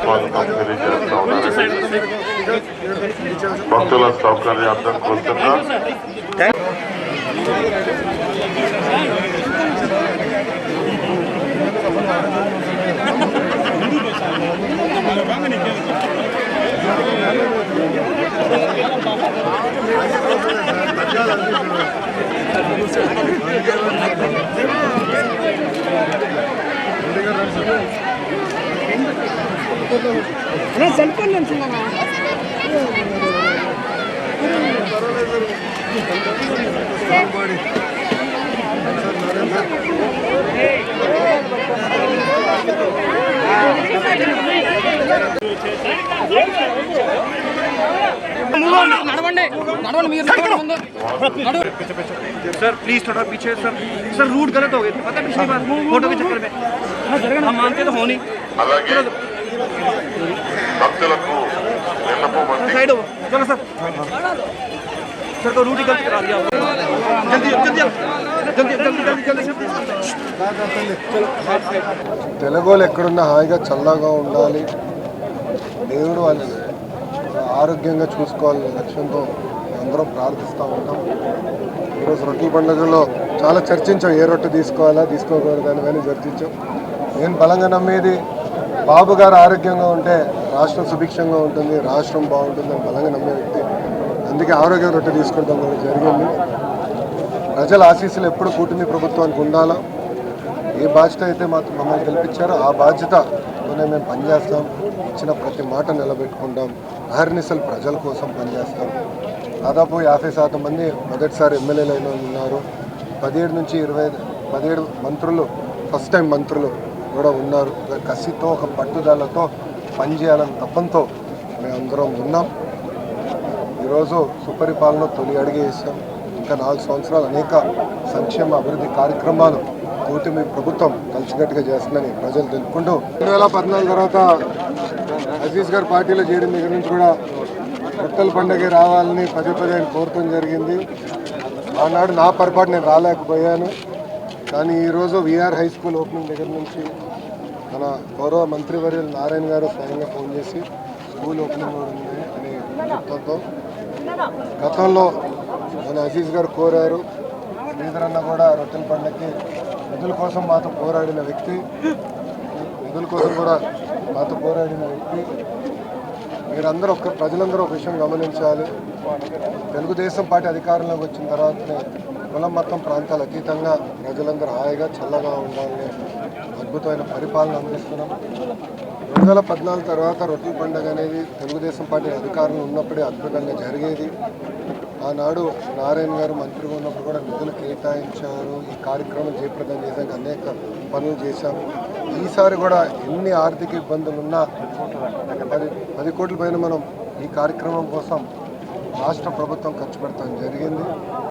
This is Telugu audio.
స్వాగతం తెలియజేస్తా ఉన్నారండి భక్తుల సౌకర్యార్థం కోరుతున్నా సెల్ ఫోన్ నుంచి నడవండి నడవండి మీరు నడవండి ముందు నడు सर प्लीज थोड़ा पीछे सर सर रूट गलत हो गए थे पता है पिछली बार फोटो के चक्कर में हम मानते तो हो नहीं అలాగే భక్తులకు విన్నపం ఉంది साइड हो चलो सर सर को रूट ही गलत करा दिया आपने। जल्दी जल्दी जल्दी जल्दी जल्दी जल्दी जल्दी తెలుగులో ఎక్కడున్నా హాయిగా చల్లగా ఉండాలి దేవుడు వాళ్ళని ఆరోగ్యంగా చూసుకోవాలనే లక్ష్యంతో అందరం ప్రార్థిస్తూ ఉంటాం ఈరోజు రొట్టెల పండుగలో చాలా చర్చించాం ఏ రొట్టె తీసుకోవాలా తీసుకోకూడదు అని కానీ చర్చించాం నేను బలంగా నమ్మేది బాబు గారు ఆరోగ్యంగా ఉంటే రాష్ట్రం సుభిక్షంగా ఉంటుంది రాష్ట్రం బాగుంటుంది అని బలంగా నమ్మే వ్యక్తి. అందుకే ఆరోగ్య రొట్టె తీసుకుంటాం కూడా జరిగింది. ప్రజల ఆశీస్సులు ఎప్పుడు కూటమి ప్రభుత్వానికి ఉండాలా? ఏ బాధ్యత అయితే మాకు మమ్మల్ని గెలిపించారో ఆ బాధ్యతతోనే మేము పనిచేస్తాం. ఇచ్చిన ప్రతి మాట నిలబెట్టుకుంటాం. అహర్నిశలు ప్రజల కోసం పనిచేస్తాం. దాదాపు యాభై శాతం మంది మొదటిసారి ఎమ్మెల్యేలు అయిన ఉన్నారు. పదిహేడు నుంచి ఇరవై పదిహేడు మంత్రులు ఫస్ట్ టైం మంత్రులు కూడా ఉన్నారు. కసితో ఒక పట్టుదలతో పనిచేయాలని తప్పంతో మేమందరం ఉన్నాం. ఈరోజు సుపరిపాలన తొలి అడిగి వేసాం. ఇంకా నాలుగు సంవత్సరాలు అనేక సంక్షేమ అభివృద్ధి కార్యక్రమాలు కూటమి ప్రభుత్వం కలిసికట్టుగా చేస్తుందని ప్రజలు తెలుపుకుంటూ రెండు వేల పద్నాలుగు తర్వాత అజీజ్ గారు పార్టీలో చేయడం దగ్గర నుంచి కూడా రొట్టెల పండుగ రావాలని పదే పదే ఆయన కోరటం జరిగింది. ఆనాడు నా పొరపాటు నేను రాలేకపోయాను. కానీ ఈరోజు విఆర్ హై స్కూల్ ఓపెనింగ్ దగ్గర నుంచి మన గౌరవ మంత్రివర్యులు నారాయణ గారు స్వయంగా ఫోన్ చేసి స్కూల్ ఓపెనింగ్ ఉంది అని చెప్పడంతో గతంలో మన అజీజ్ గారు కోరారు. శ్రీధరన్న కూడా రొట్టెల పండుగకి నిధుల కోసం మాతో పోరాడిన వ్యక్తి. నిధుల కోసం కూడా మాతో పోరాడిన వ్యక్తి. మీరందరూ ఒక ప్రజలందరూ ఒక విషయం గమనించాలి. తెలుగుదేశం పార్టీ అధికారంలోకి వచ్చిన తర్వాతనే కులం మొత్తం ప్రాంతాలు అతీతంగా ప్రజలందరూ హాయిగా చల్లగా ఉండాలని అద్భుతమైన పరిపాలన అందిస్తున్నాం. రెండు వేల పద్నాలుగు తర్వాత రొట్టెల పండుగ అనేది తెలుగుదేశం పార్టీ అధికారంలో ఉన్నప్పుడే అద్భుతంగా జరిగేది. ఆనాడు నారాయణ గారు మంత్రిగా ఉన్నప్పుడు కూడా నిధులు కేటాయించారు. ఈ కార్యక్రమం జయప్రదం చేశాక అనేక పనులు చేశాం ఈసారి కూడా ఎన్ని ఆర్థిక ఇబ్బందులు ఉన్నా పది పది కోట్ల పైన మనం ఈ కార్యక్రమం కోసం రాష్ట్ర ప్రభుత్వం ఖర్చు పెడతాం. జరిగింది.